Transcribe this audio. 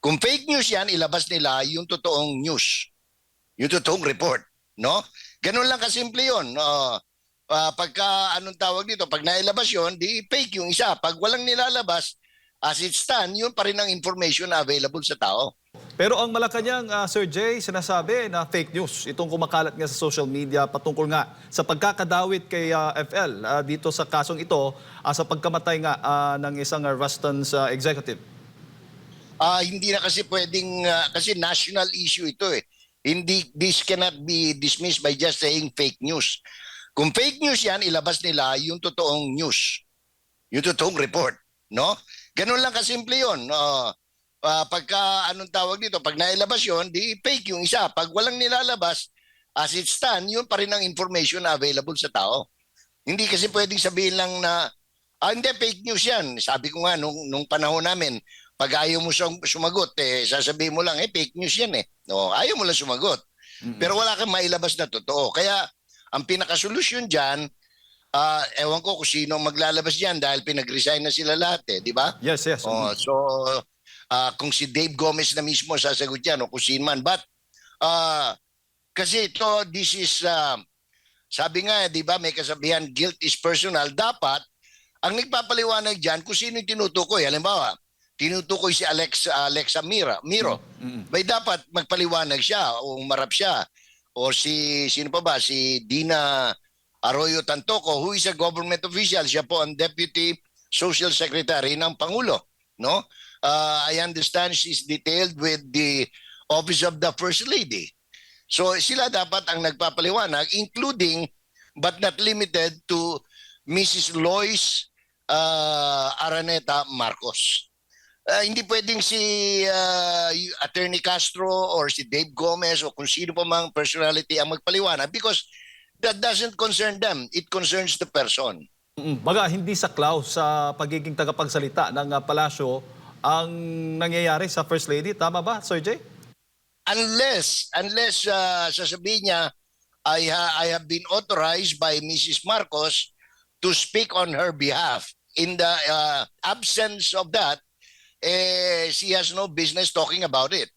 Kung fake news yan, ilabas nila yung totoong news. Yung totoong report. No? Ganun lang kasimple yun. Uh, uh, pagka, anong tawag dito, pag nailabas yun, di fake yung isa. Pag walang nilalabas, as it stand, yun pa rin ang information na available sa tao. Pero ang Malacanang, ah, Sir Jay, sinasabi na fake news. Itong kumakalat nga sa social media patungkol nga sa pagkakadawit kay ah, FL ah, dito sa kasong ito ah, sa pagkamatay nga ah, ng isang uh, Rustans ah, executive. Ah, hindi na kasi pwedeng ah, kasi national issue ito eh. Hindi this cannot be dismissed by just saying fake news. Kung fake news 'yan, ilabas nila yung totoong news. Yung totoong report, no? Ganun lang kasimple 'yon. Ah, ah, pagka anong tawag dito, pag nailabas 'yon, di fake yung isa. Pag walang nilalabas, as it stand, yun pa rin ang information na available sa tao. Hindi kasi pwedeng sabihin lang na ah, hindi fake news 'yan. Sabi ko nga nung nung panahon namin, pag ayaw mo sum- sumagot, eh, sasabihin mo lang, eh, fake news yan eh. No, ayaw mo lang sumagot. Pero wala kang mailabas na totoo. Kaya, ang pinakasolusyon dyan, ah, ewan ko kung sino maglalabas dyan dahil pinag-resign na sila lahat eh, di ba? Yes, yes. Oh, so, ah, kung si Dave Gomez na mismo sasagot yan o kung sino man. But, ah, kasi ito, this is, ah, sabi nga, di ba, may kasabihan, guilt is personal. Dapat, ang nagpapaliwanag dyan kung sino yung tinutukoy. Halimbawa, tinutukoy si Alex, Alexa Mira, Miro. May dapat magpaliwanag siya o umarap siya. O si, sino pa ba? Si Dina Arroyo Tantoco, who is a government official. Siya po ang Deputy Social Secretary ng Pangulo. No? Uh, I understand she's detailed with the Office of the First Lady. So sila dapat ang nagpapaliwanag, including but not limited to Mrs. Lois uh, Araneta Marcos. Uh, hindi pwedeng si uh, Attorney Castro or si Dave Gomez o kung sino pa mang personality ang magpaliwanag because that doesn't concern them. It concerns the person. Baga, hindi saklaw sa pagiging tagapagsalita ng ah, palasyo ang nangyayari sa First Lady. Tama ba, Sir Jay? Unless, unless uh, sasabihin niya, I, ha- I have been authorized by Mrs. Marcos to speak on her behalf. In the uh, absence of that, eh, she has no business talking about it.